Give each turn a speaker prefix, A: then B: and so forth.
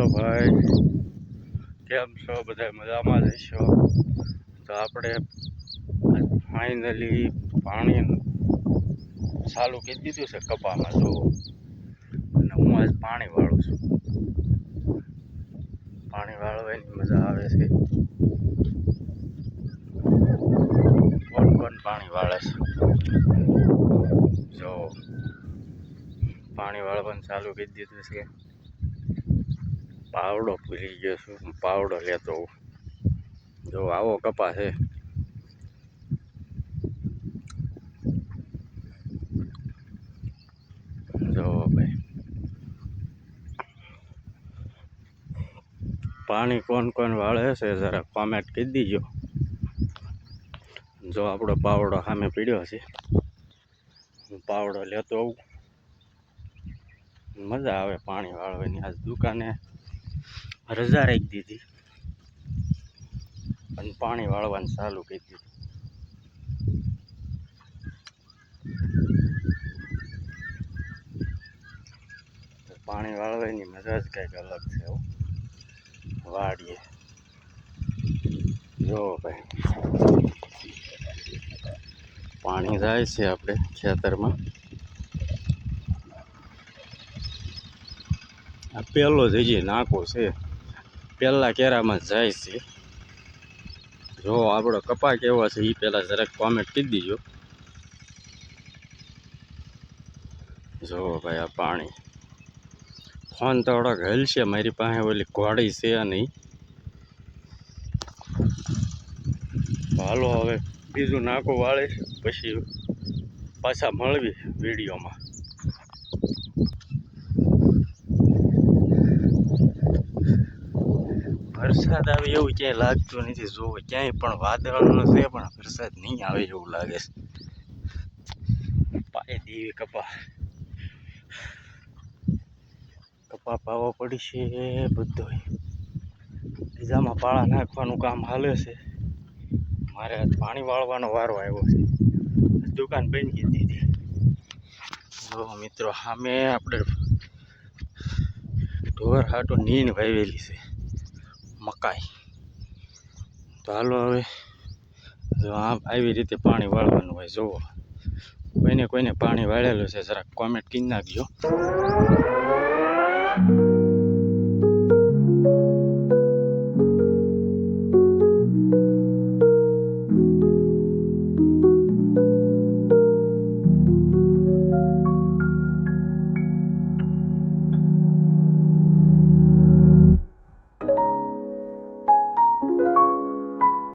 A: હાલો ભાઈ. કેમ છો? બધા મજામાં જ તો આપણે ફાઇનલી પાણી ચાલુ કરી દીધું છે કપામાં, તો અને હું આજ પાણી વાળું છું. પાણી વાળવાની મજા આવે છે. કોણ કોણ પાણી વાળે છે? જો, પાણી વાળવાનું ચાલુ કરી દીધું છે. પાવડો ભૂલી ગયો છું. પાવડો લેતો જો આવો કપા છે જો ભાઈ. પાણી કોણ કોણ વાળે છે જરા કોમેન્ટ કરી દીજો. જો આપણો પાવડો સામે પીડ્યો છે. હું પાવડો લેતો આવું મજા આવે પાણી વાળવાની. આજ દુકાને રજા રાખી દીધી. અને પાણી વાળવાનું ચાલુ કરી દીધું. પાણી વાળવાની મજા જ કંઈક અલગ છે વાડીએ. જો ભાઈ. પાણી જાય છે આપણે ખેતરમાં. આ પહેલો જઈએ નાકો છે પહેલા કેરામાં જાય છે. જો આપણો કપા કેવો છે એ પહેલાં જરાક કોમેન્ટ કરી દીજો. જો ભાઈ, આ પાણી. ફોન તો થોડોક હલશે, મારી પાસે ઓલી ઘોડી છે નહીં. હાલો, હવે બીજું નાકું વાળીશ પછી પાછા મળવી વિડીયોમાં. વરસાદ આવે એવું ક્યાંય લાગતું નથી. જોવો ક્યાંય પણ વાદળનો છે, પણ વરસાદ નહીં આવે એવું લાગે છે. પાય દેવી કપા. કપા પાવો છે બધો બીજામાં પાળા નાખવાનું કામ હાલે છે. મારે પાણી વાળવાનો વારો આવ્યો છે. દુકાન બંધ કરી દીધી. જો મિત્રો સામે આપણે ઢોર હાટો નીન વાવેલી છે. મકાઈ. તો હાલો હવે આવી રીતે પાણી વાળવાનું હોય, જુઓ. કોઈને કોઈને પાણી વાળેલું છે, જરાક કોમેન્ટ કરી નાખજો.